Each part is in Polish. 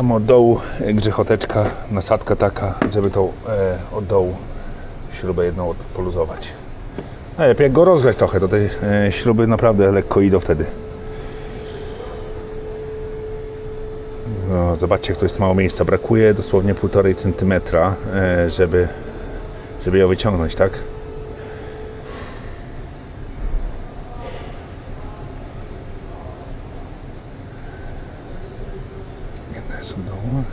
Tam od dołu e, grzechoteczka, nasadka taka, żeby tą e, od dołu śrubę jedną od- poluzować. Najlepiej jak go rozgrzać trochę, to te e, śruby naprawdę lekko idą wtedy. No, zobaczcie, jak to jest mało miejsca. Brakuje dosłownie 1,5 cm, e, żeby, żeby ją wyciągnąć, tak? Jedna jest od dołu.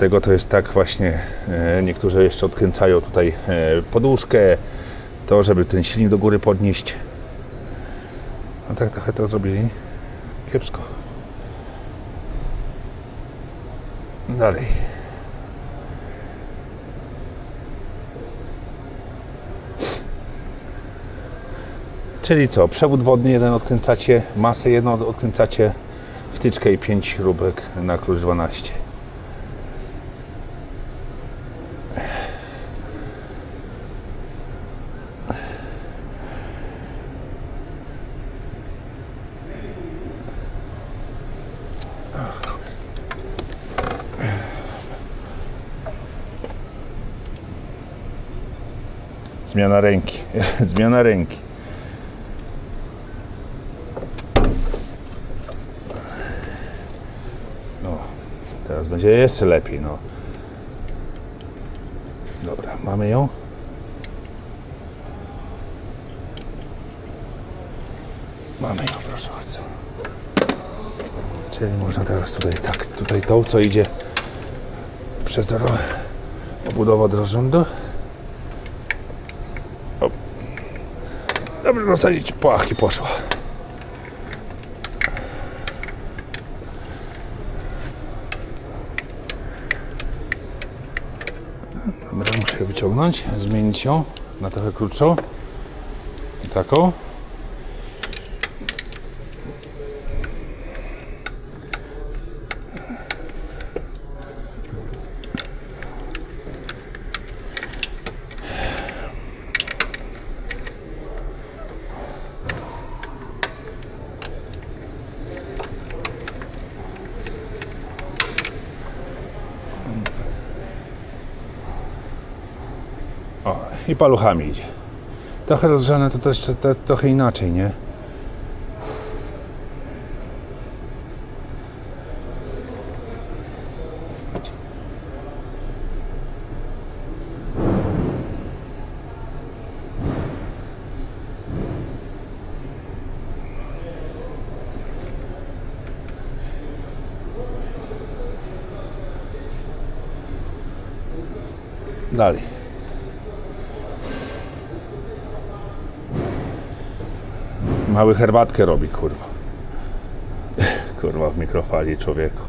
Dlatego to jest tak właśnie, e, niektórzy jeszcze odkręcają tutaj e, poduszkę, to żeby ten silnik do góry podnieść. No tak trochę to zrobili kiepsko. Dalej. Czyli co? Przewód wodny jeden odkręcacie, masę jedną odkręcacie, wtyczkę i 5 śrubek na klucz 12. Zmiana ręki. Zmiana ręki. No, teraz będzie jeszcze lepiej, no. Dobra, mamy ją. Mamy ją, proszę bardzo. Czyli można teraz tutaj, tak, tutaj tą, co idzie przez drogę, obudowa drążądu. Dobrze nasadzić, płach i poszła. Dobra, muszę ją wyciągnąć, zmienić ją na trochę krótszą. Taką. O, i paluchami idzie. Trochę rozgrzane to też to, trochę inaczej, nie? Dalej. Mały herbatkę robi, kurwa. Kurwa w mikrofali człowieku.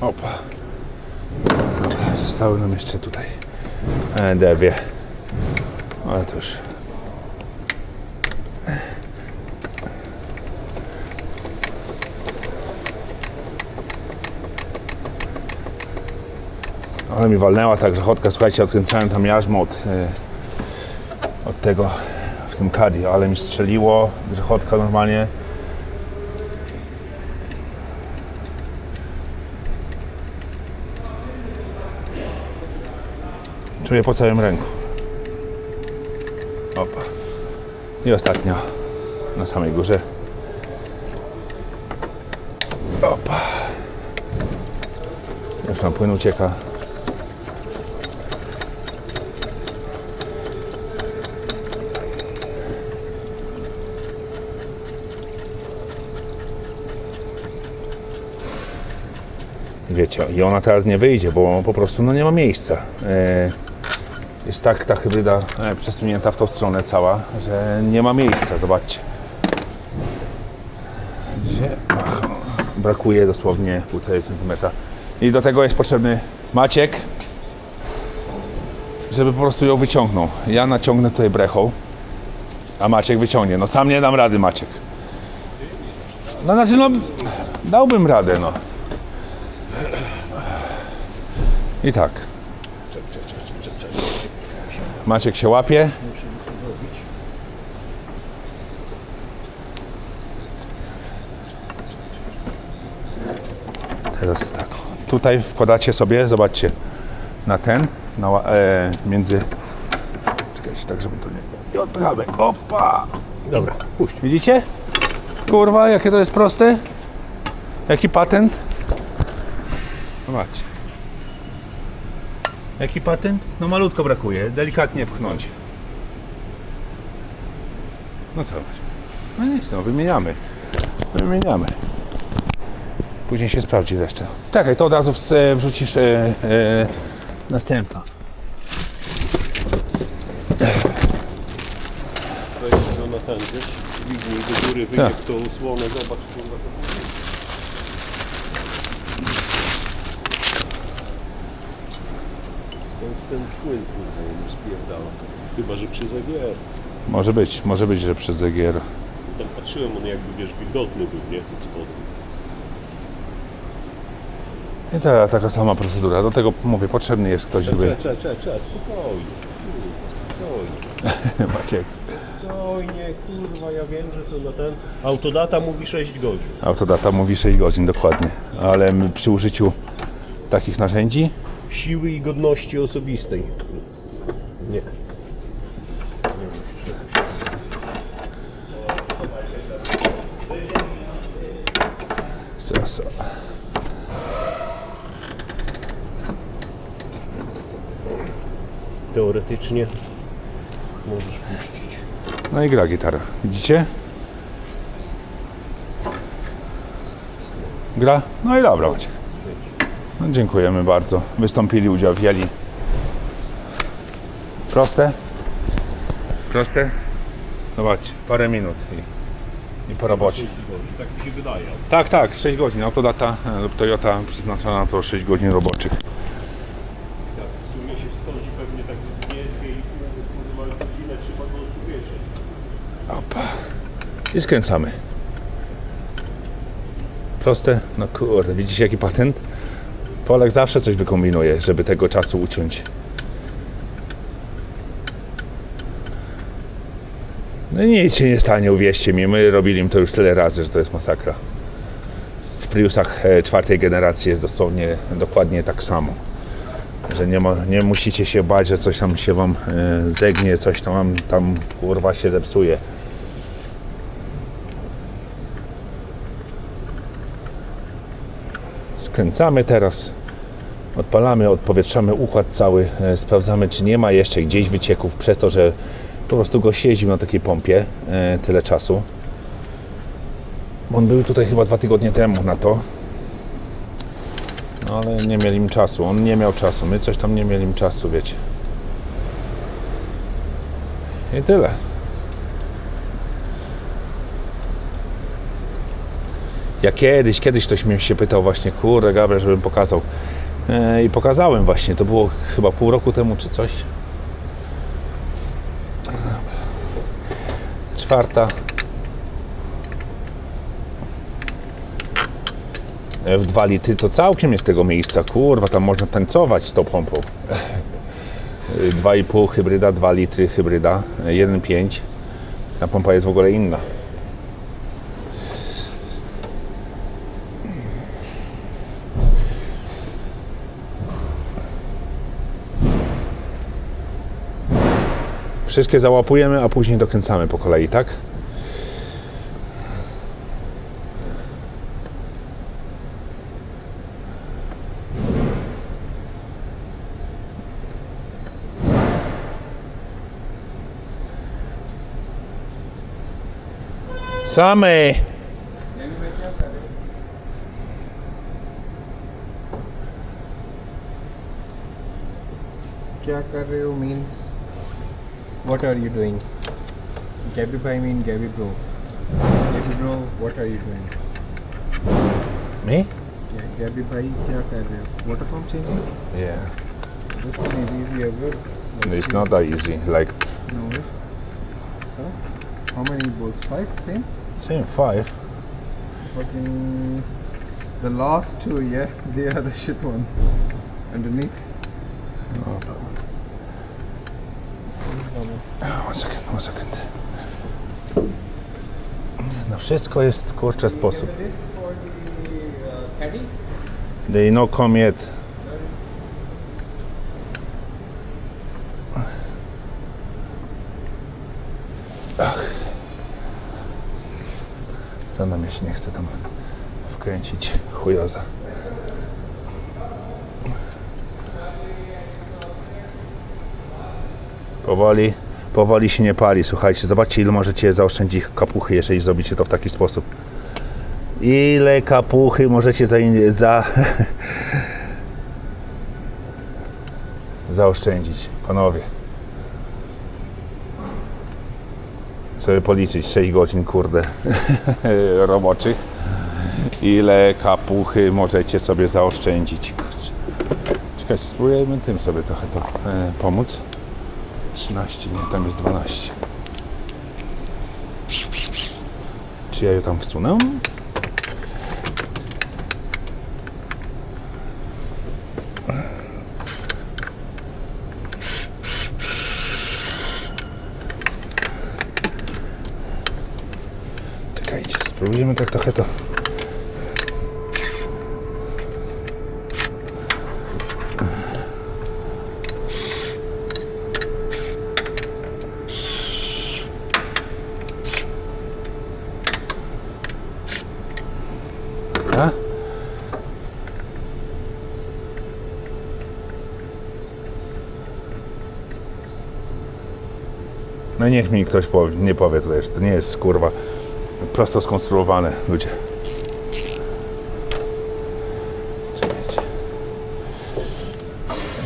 Opa. Dobra, zostały nam jeszcze tutaj e, dewie. Ale to już Ale mi walnęła ta grzechotka, słuchajcie, odkręcałem tam jarzmo od, e, od tego w tym kadi, ale mi strzeliło, grzechotka normalnie. Czuję po całym ręku. Opa. I ostatnio na samej górze. Opa. Już nam płyn ucieka. Wiecie, i ona teraz nie wyjdzie, bo po prostu no nie ma miejsca. E, jest tak ta hybryda e, przesunięta w tą stronę cała, że nie ma miejsca, zobaczcie. Gdzie? Ach, brakuje dosłownie 1,5 cm. I do tego jest potrzebny Maciek, żeby po prostu ją wyciągnął. Ja naciągnę tutaj brechą, a Maciek wyciągnie. No sam nie dam rady, Maciek. No znaczy, no dałbym radę, no. I tak. Maciek się łapie. Teraz tak. Tutaj wkładacie sobie, zobaczcie, na ten, na, e, między. Czekajcie, tak, żeby to nie. I odpychamy. Opa! Dobra, puść. Widzicie? Kurwa, jakie to jest proste? Jaki patent? Zobaczcie. Jaki patent? No malutko brakuje, delikatnie pchnąć. No co? No nic, no wymieniamy. Wymieniamy. Później się sprawdzi resztę. Czekaj, to od razu e, wrzucisz e, e, następna. Weź go na ten, wiesz, do góry, Tak. wyjdzie tą słonę, zobacz, kurwa, to Skąd ten płyn, kurwa, mu spierdala? Chyba, że przy zagier. Może być, może być, że przez EGR. Tak patrzyłem, on jakby, wiesz, wilgotny był, nie? Pod spodem. I ta, taka sama procedura. Do tego mówię, potrzebny jest ktoś, żeby. Cze, cze, cze, cze, spokojnie. Kurwa, Spokojnie. Maciek. Spokojnie, kurwa, ja wiem, że to na ten... Autodata mówi 6 godzin. Autodata mówi 6 godzin dokładnie, ale m- przy użyciu takich narzędzi Siły i godności osobistej. Nie. Teoretycznie możesz puścić. No i gra gitara. Widzicie? Gra? No i dobra. Maciek. No, dziękujemy bardzo. Wystąpili, udział wzięli. Proste? Proste? Zobaczcie, parę minut i, i po robocie. 6 godzin, tak mi się wydaje. Tak, tak, 6 godzin. Autodata e, lub Toyota przeznaczona na to 6 godzin roboczych. Tak, w sumie się wschodzi pewnie tak z dwie, dwie i pół, kurwa, godzinę trzeba go usługieć. Opa. I skręcamy. Proste? No kurde, widzicie jaki patent? Polak zawsze coś wykombinuje, żeby tego czasu uciąć. No nic się nie stanie, uwierzcie mi. My robiliśmy to już tyle razy, że to jest masakra. W Priusach e, czwartej generacji jest dosłownie dokładnie tak samo. Że nie, ma, nie musicie się bać, że coś tam się wam e, zegnie, coś tam, tam kurwa się zepsuje. Skręcamy teraz. Odpalamy, odpowietrzamy układ cały, e, sprawdzamy czy nie ma jeszcze gdzieś wycieków przez to, że po prostu go siedził na takiej pompie e, tyle czasu. On był tutaj chyba dwa tygodnie temu na to. No ale nie mieli czasu. On nie miał czasu. My coś tam nie mieli czasu, wiecie. I tyle. Ja kiedyś, kiedyś ktoś mnie się pytał właśnie, kurde Gabriel, żebym pokazał. E, I pokazałem właśnie, to było chyba pół roku temu czy coś. Czwarta. W 2 litry to całkiem jest tego miejsca, kurwa, tam można tańcować z tą pompą. E, 2,5 hybryda, 2 litry hybryda, e, 1,5. Ta pompa jest w ogóle inna. Wszystkie załapujemy, a później dokręcamy po kolei, tak? Same. क्या कर रहे हो means what are you doing? Gabby I mean Gabby Bro. Gabby Bro, what are you doing? Me? Yeah, Gabby Bhai, kya kar rahe Water Waterform changing? Yeah. This one is easy as well. Like it's not that easy. Like. No. So, how many bolts? Five? Same? Same, five. Fucking. The last two, yeah, they are the shit ones. Underneath. Oh, one second, one second. No wszystko jest kurczę sposób. This for the caddy. They no come yet. Ach. Co nam się nie chce tam wkręcić chujoza. Powoli, powoli się nie pali. Słuchajcie, zobaczcie ile możecie zaoszczędzić kapuchy, jeżeli zrobicie to w taki sposób. Ile kapuchy możecie za, za zaoszczędzić, panowie. Sobie policzyć 6 godzin, kurde, roboczych. Ile kapuchy możecie sobie zaoszczędzić. Czekajcie, spróbujemy tym sobie trochę to e, pomóc. 13, nie, tam jest 12. Czy ja ją tam wsunę? Czekajcie, spróbujemy tak trochę to. Dobra. No niech mi ktoś powie, nie powie tutaj, że to nie jest kurwa prosto skonstruowane ludzie. Czekajcie.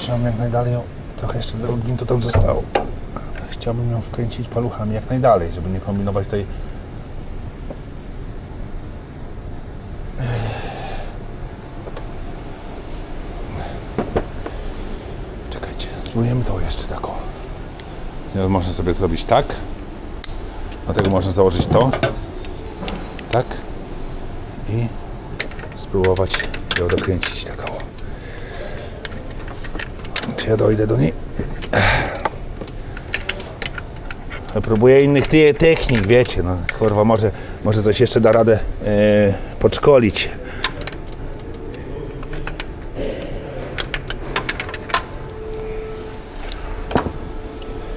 Mam jak najdalej ją, trochę jeszcze drugim to tam zostało. Chciałbym ją wkręcić paluchami jak najdalej, żeby nie kombinować tutaj Czekajcie, spróbujemy to jeszcze taką. Ja Można sobie zrobić tak. Dlatego można założyć to. Tak. I spróbować ją dokręcić taką. Czy ja dojdę do niej? Próbuję innych te- technik, wiecie, no kurwa, może, może coś jeszcze da radę e, podszkolić.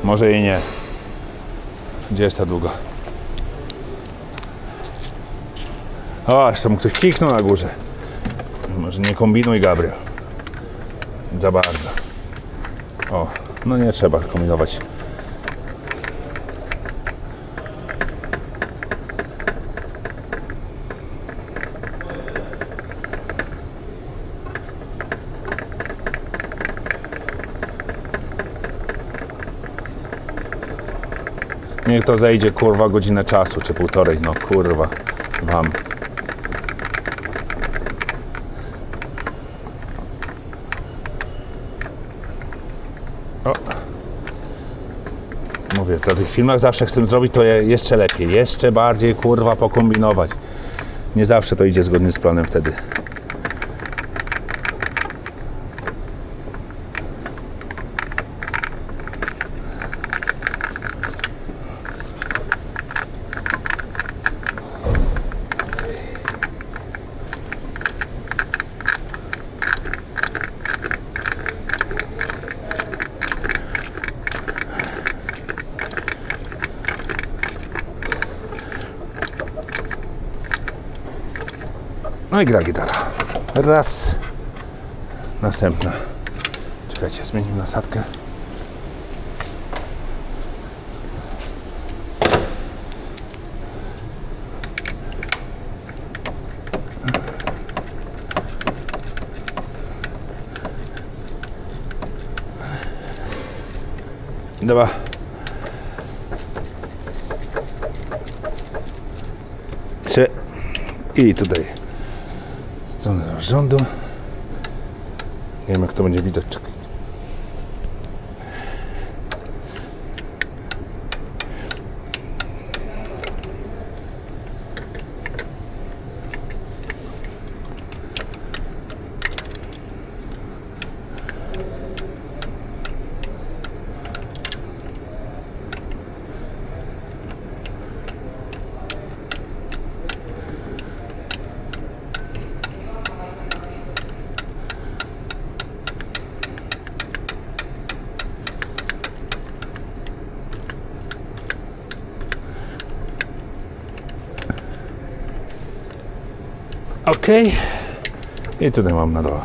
Może i nie. Gdzie jest ta długa? O, jeszcze mu ktoś kiknął na górze. Może nie kombinuj, Gabriel. Za bardzo. O, no nie trzeba kombinować. Niech to zejdzie kurwa godzinę czasu, czy półtorej, no kurwa, wam. O. Mówię, w tych filmach zawsze chcę zrobić to je- jeszcze lepiej, jeszcze bardziej kurwa pokombinować. Nie zawsze to idzie zgodnie z planem wtedy. No i gra gitara. Raz. Następna. Czekajcie, zmienimy nasadkę. Dobra. Trzy. I tutaj stronę rządu. Nie wiem jak to będzie widać. Czekaj. Ok. I tutaj mam na dole.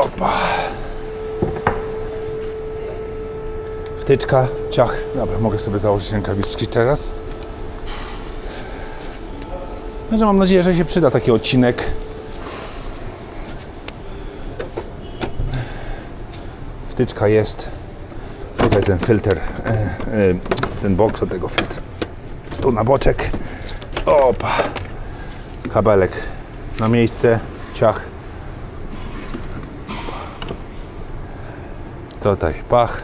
Opa. Wtyczka, ciach. Dobra, mogę sobie założyć rękawiczki teraz. Także mam nadzieję, że się przyda taki odcinek. Wtyczka jest. Tutaj ten filtr, e, e, ten boks od tego filtra. Tu na boczek. Opa. Kabelek na miejsce. Ciach. Tutaj pach.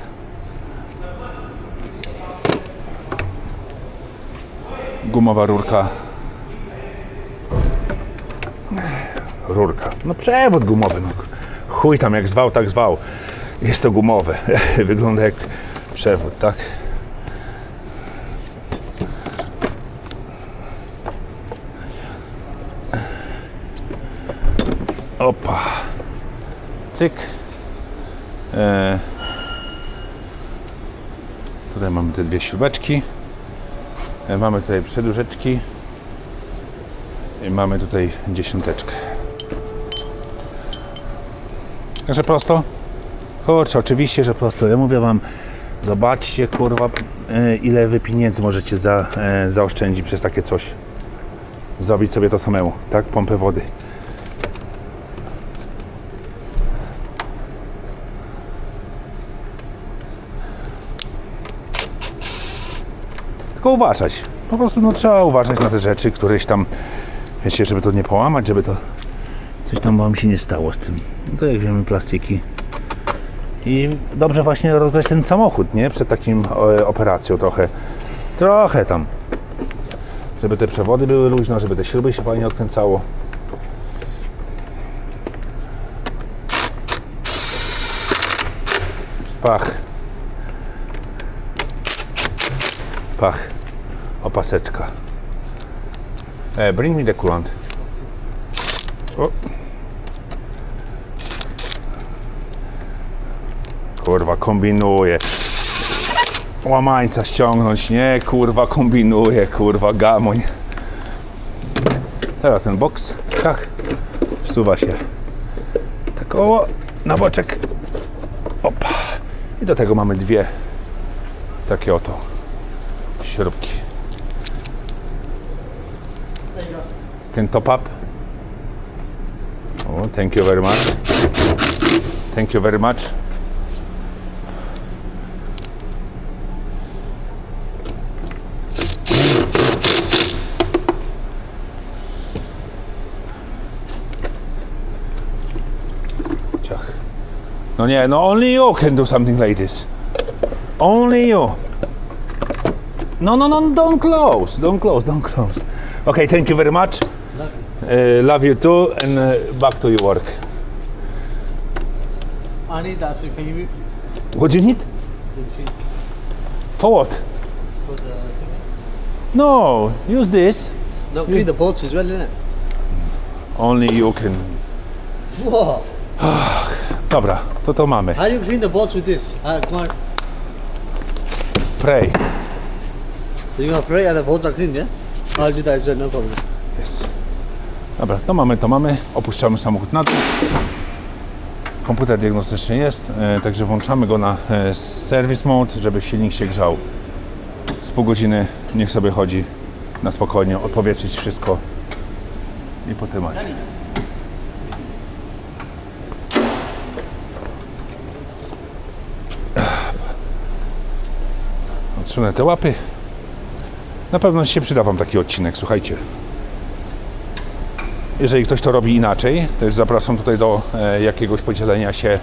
Gumowa rurka. Rurka. No przewód gumowy. No. Chuj tam jak zwał, tak zwał. Jest to gumowe. Wygląda jak przewód, tak? Opa. Cyk. E, tutaj mamy te dwie śrubeczki. E, mamy tutaj przedłużeczki. I mamy tutaj dziesiąteczkę. Także prosto? Kurczę, oczywiście, że prosto. Ja mówię wam, zobaczcie kurwa, e, ile wy pieniędzy możecie za, e, zaoszczędzić przez takie coś. Zrobić sobie to samemu, tak? Pompę wody. Tylko uważać. Po prostu no, trzeba uważać na te rzeczy, któreś tam, wiecie, żeby to nie połamać, żeby to coś tam wam się nie stało z tym. No to jak wiemy, plastiki. I dobrze właśnie rozgrać ten samochód, nie? Przed takim e, operacją trochę. Trochę tam. Żeby te przewody były luźne, żeby te śruby się fajnie odkręcało. Pach. Pach. Opaseczka. E, bring me the coolant. O. Kurwa, kombinuję. Łamańca ściągnąć, nie, kurwa, kombinuję, kurwa, gamoń. Teraz ten boks, tak, wsuwa się tak oło, na boczek. Opa. I do tego mamy dwie takie oto śrubki. Can top up? Oh, thank you very much. Thank you very much. No nie, no only you can do something like this. Only you. No, no, no, don't close. Don't close, don't close. Okay, thank you very much. Uh, love you too, and uh, back to your work. I need that, so can you move What do you need? For what? for the... No, use this. No, clean the bolts as well, innit? Only you can. What? Dobra, to to mamy. How do you clean the bolts with this? Uh, come on. Pray. So you're gonna pray and the bolts are clean, yeah? I'll do that as well, no problem. Jest. Dobra, to mamy, to mamy. Opuszczamy samochód na dół. Komputer diagnostyczny jest, e, także włączamy go na e, service mode, żeby silnik się grzał. Z pół godziny niech sobie chodzi na spokojnie, odpowietrzyć wszystko i potem Odsunę te łapy. Na pewno się przyda Wam taki odcinek, słuchajcie. Jeżeli ktoś to robi inaczej, to już zapraszam tutaj do e, jakiegoś podzielenia się,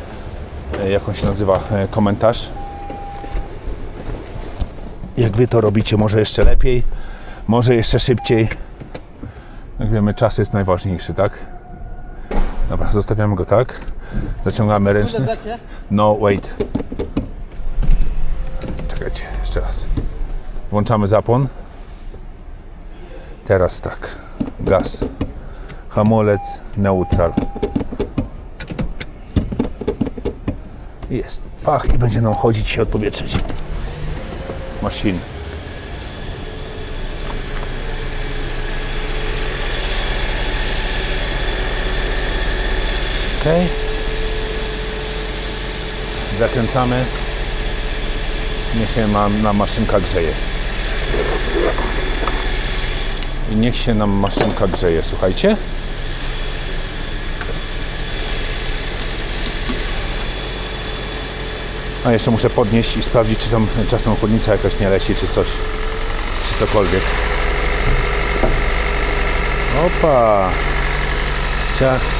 e, jak on się nazywa, e, komentarz. Jak Wy to robicie, może jeszcze lepiej, może jeszcze szybciej. Jak wiemy, czas jest najważniejszy, tak? Dobra, zostawiamy go tak. Zaciągamy ręczny. No, wait. Jeszcze raz. Włączamy zapłon. Teraz tak. Gaz. Hamulec neutral. Jest. Pach i będzie nam chodzić się odpowietrzyć. Maszyny. Ok. Zakręcamy. Niech się nam, nam maszynka grzeje. I niech się nam maszynka grzeje, słuchajcie. A jeszcze muszę podnieść i sprawdzić, czy tam czasem chłodnica jakaś nie leci, czy coś, czy cokolwiek. Opa! Ciach.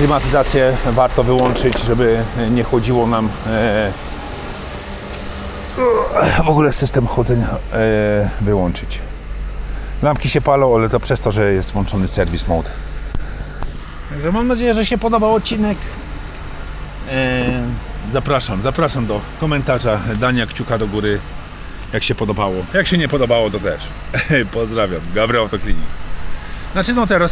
Klimatyzację warto wyłączyć, żeby nie chłodziło nam e, w ogóle system chłodzenia e, wyłączyć. Lampki się palą, ale to przez to, że jest włączony service mode. Także mam nadzieję, że się podobał odcinek. E, zapraszam, zapraszam do komentarza, dania kciuka do góry, jak się podobało. Jak się nie podobało, to też. Pozdrawiam, Gabriel Autoklinik. Znaczy no teraz